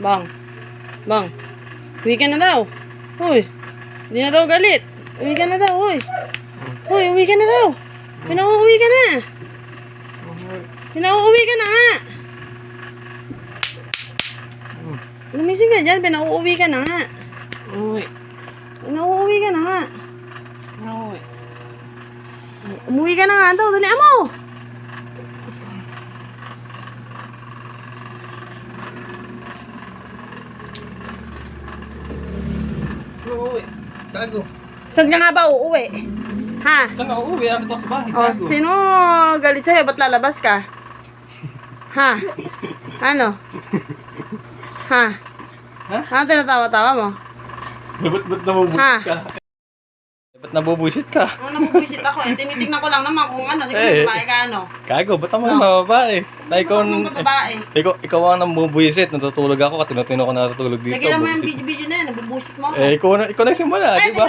Bang. Bang. Uwi ka na daw. Uy. Di na daw galit. Uwi ka na daw, uy. Uy, uwi ka na daw. Pinauuwi ka na. Pinauuwi ka na nga. Lumising ka dyan, pinauuwi ka na nga. Uy. Pinauuwi ka na nga. Uy. Umuwi ka na nga daw, dali mo. Uy. Gago. Saan ka nga ba uuwi? Ha? Saan ka uuwi? Ano to sa bahay? Oh, Gago. sino galit sa'yo? Ba't lalabas ka? Ha? Ano? Ha? Ha? Ano tinatawa-tawa mo? Ba't ba't nabubusit Ha? ka? Ba't nabubusit ka? Ano nabubuisit ako eh? Tinitignan ko lang naman kung ano. Sige, Eh. babae ka ano. Gago, ba't naman No. mababae? Na ikaw, babae? ikaw, ikaw ang nabubusit. Natutulog ako, tinutino ko natutulog dito. Lagyan mo yung video-video na yan. Nabubusit mo ako. Eh, ikaw na, ikaw na simula, di ba?